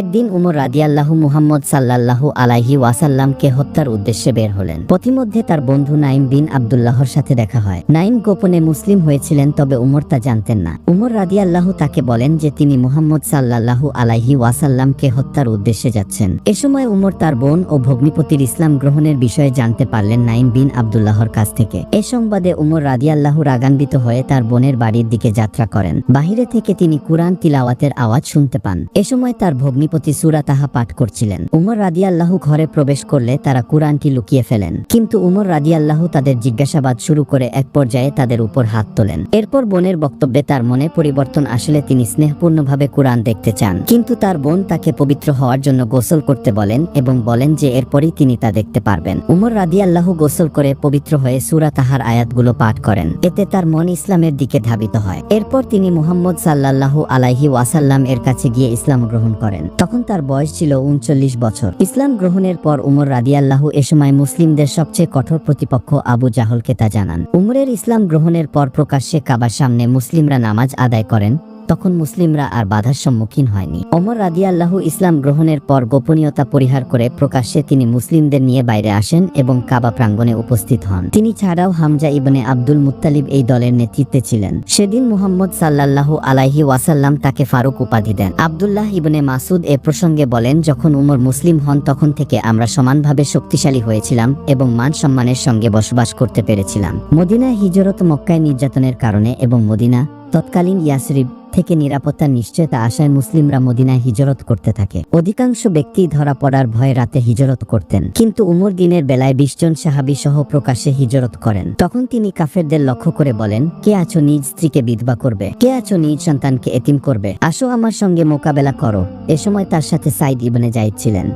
একদিন উমর রাদিয়াল্লাহু মুহাম্মদ সাল্লাল্লাহু আলাইহি ওয়াসাল্লামকে হত্যার উদ্দেশ্যে বের হলেন। পথিমধ্যে তার বন্ধু নাইম বিন আব্দুল্লাহর সাথে দেখা হয়। নাইম গোপনে মুসলিম হয়েছিলেন, তবে উমর তা জানতেন না। উমর রাদিয়াল্লাহু তাকে বলেন যে তিনি মুহাম্মদ সাল্লাল্লাহু আলাইহি ওয়াসাল্লামকে হত্যার উদ্দেশ্যে যাচ্ছেন। এ সময় উমর তার বোন ও ভগ্নিপতির ইসলাম গ্রহণের বিষয়ে জানতে পারলেন নাইম বিন আব্দুল্লাহর কাছ থেকে। এ সংবাদে উমর রাদিয়াল্লাহু রাগান্বিত হয়ে তার বোনের বাড়ির দিকে যাত্রা করেন। বাহিরে থেকে তিনি কুরআন তিলাওয়াতের আওয়াজ শুনতে পান। এ সময় তার ভগ্নিপতি সুরা তাহা পাঠ করছিলেন। উমর রাদিয়াল্লাহু ঘরে প্রবেশ করলে তারা কুরআনটি লুকিয়ে ফেলেন। কিন্তু উমর রাদিয়াল্লাহু তাদের জিজ্ঞাসাবাদ শুরু করে এক পর্যায়ে তাদের উপর হাত তোলেন। এরপর বোনের বক্তব্যে তার মনে পরিবর্তন আসলে তিনি স্নেহপূর্ণভাবে কুরআন দেখতে চান। কিন্তু তার বোন তাকে পবিত্র হওয়ার জন্য গোসল করতে বলেন এবং বলেন যে এরপরই তিনি তা দেখতে পারবেন। উমর রাদিয়াল্লাহু গোসল করে পবিত্র হয়ে সুরা তাহার আয়াতগুলো পাঠ করেন। এতে তার মন ইসলামের দিকে ধাবিত হয়। এরপর তিনি মুহাম্মদ সাল্লাল্লাহু আলাইহি ওয়াসাল্লাম এর কাছে গিয়ে ইসলাম গ্রহণ করেন। তখন তার বয়স ছিল উনচল্লিশ বছর। ইসলাম গ্রহণের পর উমর রাদিয়াল্লাহ এ সময় মুসলিমদের সবচেয়ে কঠোর প্রতিপক্ষ আবু জাহলকে তা জানান। উমরের ইসলাম গ্রহণের পর প্রকাশ্যে কাবার সামনে মুসলিমরা নামাজ আদায় করেন। তখন মুসলিমরা আর বাধার সম্মুখীন হয়নি। ওমর রাদিয়াল্লাহু ইসলাম গ্রহণের পর গোপনীয়তা পরিহার করে প্রকাশ্যে তিনি মুসলিমদের নিয়ে বাইরে আসেন এবং কাবা প্রাঙ্গণে উপস্থিত হন। তিনি ছাড়াও হামজা ইবনে আব্দুল মুত্তালিব এই দলের নেতৃত্বে ছিলেন। সেদিন মুহাম্মদ সাল্লাল্লাহু আলাইহি ওয়াসাল্লাম তাকে ফারুক উপাধি দেন। আব্দুল্লাহ ইবনে মাসুদ এ প্রসঙ্গে বলেন, যখন উমর মুসলিম হন, তখন থেকে আমরা সমানভাবে শক্তিশালী হয়েছিলাম এবং মান সম্মানের সঙ্গে বসবাস করতে পেরেছিলাম। মদিনা হিজরত মক্কায় নির্যাতনের কারণে এবং মদিনা তৎকালীন ইয়াসরিব থেকে নিরাপত্তার নিশ্চয়তা আশায় মুসলিমরা মদিনায় হিজরত করতে থাকে। অধিকাংশ ব্যক্তি ধরা পড়ার ভয়ে রাতে হিজরত করতেন। কিন্তু উমর দিনের বেলায় বিশ জন সাহাবি সহ প্রকাশ্যে হিজরত করেন। তখন তিনি কাফেরদের লক্ষ্য করে বলেন, কে আছো নিজ স্ত্রীকে বিধবা করবে? কে আছো নিজ সন্তানকে এতিম করবে? আসো আমার সঙ্গে মোকাবেলা করো। এ সময় তার সাথে সাইদ ইবনে জাইদ ছিলেন।